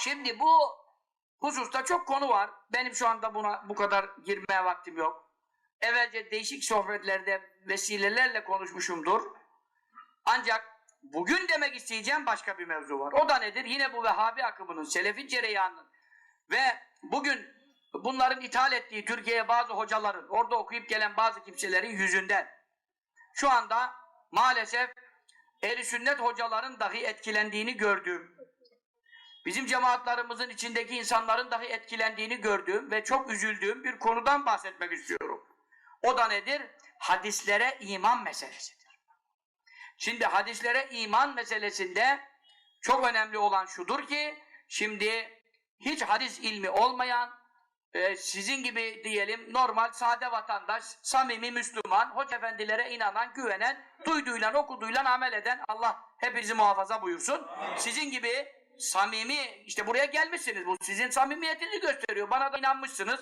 Şimdi bu hususta çok konu var. Benim şu anda buna bu kadar girmeye vaktim yok. Evvelce değişik sohbetlerde vesilelerle konuşmuşumdur. Ancak bugün demek isteyeceğim başka bir mevzu var. O da nedir? Yine bu Vehhabi akımının, Selefi cereyanının ve bugün bunların ithal ettiği Türkiye'ye bazı hocaların, orada okuyup gelen bazı kimselerin yüzünden şu anda maalesef ehli sünnet hocaların dahi etkilendiğini gördüğüm, bizim cemaatlerimizin içindeki insanların dahi etkilendiğini gördüğüm ve çok üzüldüğüm bir konudan bahsetmek istiyorum. O da nedir? Hadislere iman meselesidir. Şimdi hadislere iman meselesinde çok önemli olan şudur ki, şimdi hiç hadis ilmi olmayan, e, sizin gibi diyelim normal sade vatandaş, samimi Müslüman, hoca efendilere inanan, güvenen, duyduğuyla okuduyla amel eden Allah hepinizi muhafaza buyursun. Sizin gibi samimi, işte buraya gelmişsiniz, bu sizin samimiyetinizi gösteriyor. Bana da inanmışsınız.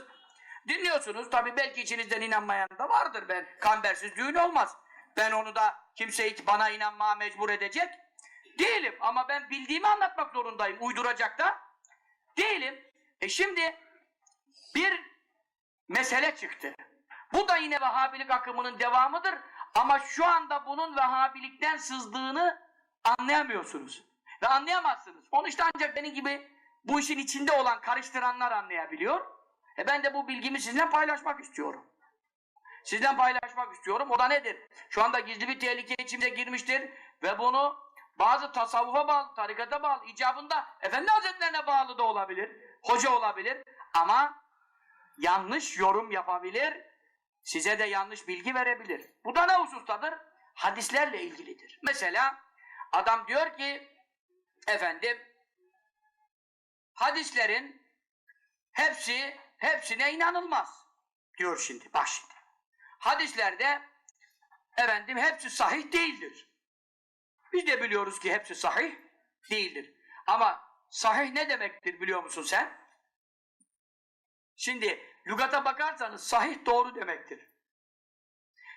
Dinliyorsunuz. Tabii belki içinizden inanmayan da vardır ben. Kambersiz düğün olmaz. Ben onu da kimse hiç bana inanmaya mecbur edecek değilim. Ama ben bildiğimi anlatmak zorundayım. Uyduracak da değilim. E şimdi bir mesele çıktı. Bu da yine Vehhabilik akımının devamıdır. Ama şu anda bunun Vehhabilikten sızdığını anlayamıyorsunuz. Ve anlayamazsınız. Onu işte ancak benim gibi bu işin içinde olan karıştıranlar anlayabiliyor. E ben de bu bilgimi sizinle paylaşmak istiyorum. Sizden paylaşmak istiyorum. O da nedir? Şu anda gizli bir tehlike içimize girmiştir ve bunu bazı tasavvufa bağlı, tarikata bağlı, icabında Efendi Hazretlerine bağlı da olabilir, hoca olabilir ama yanlış yorum yapabilir, size de yanlış bilgi verebilir. Bu da ne husustadır? Hadislerle ilgilidir. Mesela adam diyor ki efendim hadislerin hepsi hepsine inanılmaz diyor şimdi. Bak şimdi. Hadislerde efendim hepsi sahih değildir. Biz de biliyoruz ki hepsi sahih değildir. Ama sahih ne demektir biliyor musun sen? Şimdi lügata bakarsanız sahih doğru demektir.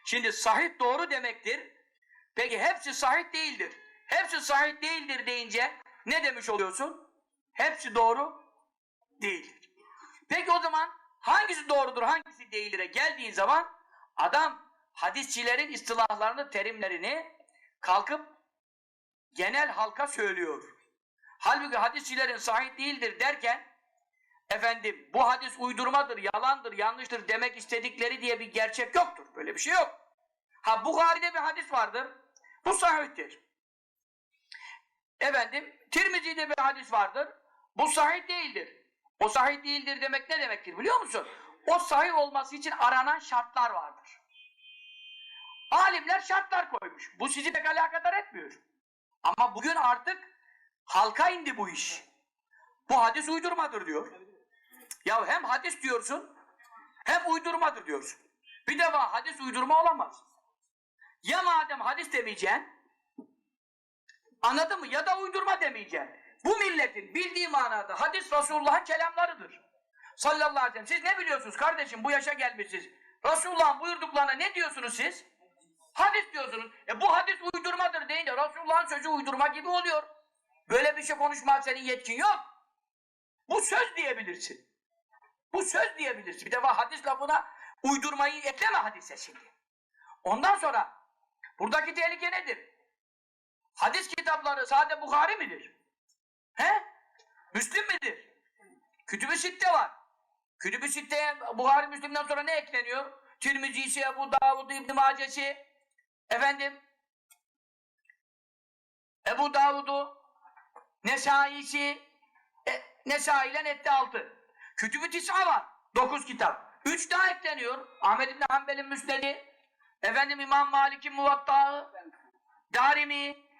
Şimdi sahih doğru demektir. Peki hepsi sahih değildir. Hepsi sahih değildir deyince ne demiş oluyorsun? Hepsi doğru değildir. Peki o zaman hangisi doğrudur, hangisi değildir'e geldiğin zaman adam hadisçilerin istilahlarını, terimlerini kalkıp genel halka söylüyor. Halbuki hadisçilerin sahih değildir derken efendim bu hadis uydurmadır, yalandır, yanlıştır demek istedikleri diye bir gerçek yoktur. Böyle bir şey yok. Ha Bukhari'de bir hadis vardır. Bu sahihtir. Efendim Tirmizi'de bir hadis vardır. Bu sahih değildir. O sahih değildir demek ne demektir biliyor musun? O sahih olması için aranan şartlar vardır. Alimler şartlar koymuş. Bu sizi pek alakadar etmiyor. Ama bugün artık halka indi bu iş. Bu hadis uydurmadır diyor. Ya hem hadis diyorsun hem uydurmadır diyorsun. Bir defa hadis uydurma olamaz. Ya madem hadis demeyeceksin anladın mı? Ya da uydurma demeyeceksin. Bu milletin bildiği manada hadis Resulullah'ın kelamlarıdır. Sallallahu aleyhi ve sellem. Siz ne biliyorsunuz kardeşim bu yaşa gelmişsiniz. Resulullah'ın buyurduklarına ne diyorsunuz siz? Hadis diyorsunuz. E bu hadis uydurmadır deyince Resulullah'ın sözü uydurma gibi oluyor. Böyle bir şey konuşma senin yetkin yok. Bu söz diyebilirsin. Bu söz diyebilirsin. Bir defa hadis lafına uydurmayı ekleme hadise şimdi. Ondan sonra buradaki tehlike nedir? Hadis kitapları sade Bukhari midir? He? Müslim midir? Kütüb-i Sitte var. Kütüb-i Sitte'ye Buhari Müslim'den sonra ne ekleniyor? Tirmizi'si, Ebu Davud, İbn Mace'si, efendim Ebu Davud'u, Nesai'si, e, Nesai ile etti altı. Kütüb-i Tis'a var. Dokuz kitap. Üç daha ekleniyor. Ahmed İbni Hanbel'in Müsned'i, efendim İmam Malik'in Muvatta'ı, Darimi.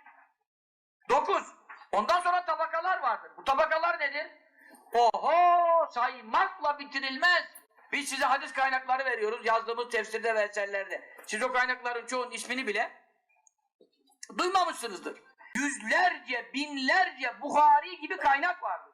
Dokuz. Ondan sonra tabakalar vardır. Bu tabakalar nedir? Oho! Saymakla bitirilmez. Biz size hadis kaynakları veriyoruz. Yazdığımız tefsirde ve eserlerde. Siz o kaynakların çoğunun ismini bile duymamışsınızdır. Yüzlerce, binlerce Buhari gibi kaynak vardır.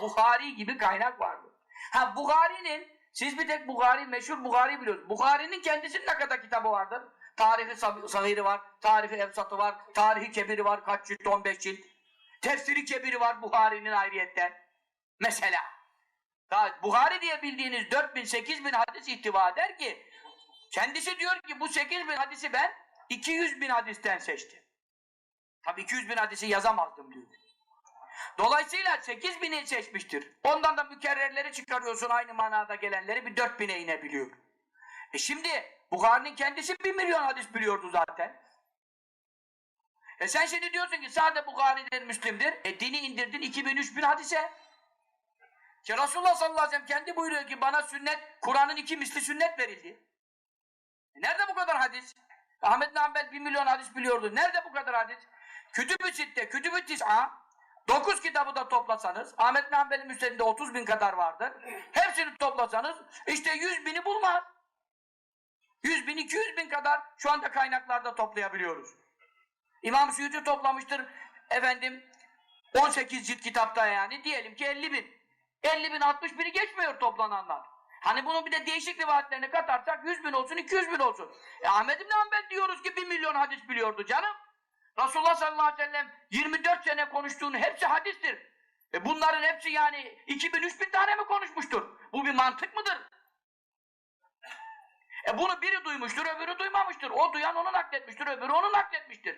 Buhari gibi kaynak vardır. Ha Buhari'nin, siz bir tek Buhari, meşhur Buhari biliyorsunuz. Buhari'nin kendisinin ne kadar kitabı vardır? Tarihi Sahiri var, Tarihi Efsatı var, Tarihi Kebiri var, kaç cilt, 15 cilt. Tefsiri Kebiri var Buhari'nin ayrıyetten. Mesela. Daha Buhari diye bildiğiniz 4000 8000 hadis ihtiva eder ki kendisi diyor ki bu 8000 hadisi ben 200 bin hadisten seçtim. Tabii 200 bin hadisi yazamazdım diyor. Dolayısıyla 8 bini seçmiştir. Ondan da mükerrerleri çıkarıyorsun aynı manada gelenleri bir 4 bine inebiliyor. E şimdi Bukhari'nin kendisi 1 milyon hadis biliyordu zaten. E sen şimdi diyorsun ki sade Bukhari'dir, Müslim'dir. E dini indirdin 2000 3000 hadise. Ki Resulullah sallallahu aleyhi ve sellem kendi buyuruyor ki bana sünnet, Kur'an'ın iki misli sünnet verildi. E nerede bu kadar hadis? Ahmet Hanbel 1 milyon hadis biliyordu. Nerede bu kadar hadis? Kütüb-ü Sitte, Kütüb-ü Tis'a, 9 kitabı da toplasanız, Ahmet bin Hanbel'in müstedinde 30 bin kadar vardır. Hepsini toplasanız işte 100 bini bulmaz. 100 bin, 200 bin kadar şu anda kaynaklarda toplayabiliyoruz. İmam Suyuti toplamıştır efendim 18 cilt kitapta yani diyelim ki 50 bin. 50 bin 60 bini geçmiyor toplananlar. Hani bunu bir de değişik rivayetlerine katarsak 100 bin olsun 200 bin olsun. E Ahmet İbn Hanbel diyoruz ki 1 milyon hadis biliyordu canım. Resulullah sallallahu aleyhi ve sellem 24 sene konuştuğunu hepsi hadistir. E bunların hepsi yani 2000 3000 tane mi konuşmuştur? Bu bir mantık mıdır? E bunu biri duymuştur, öbürü duymamıştır. O duyan onu nakletmiştir, öbürü onu nakletmiştir.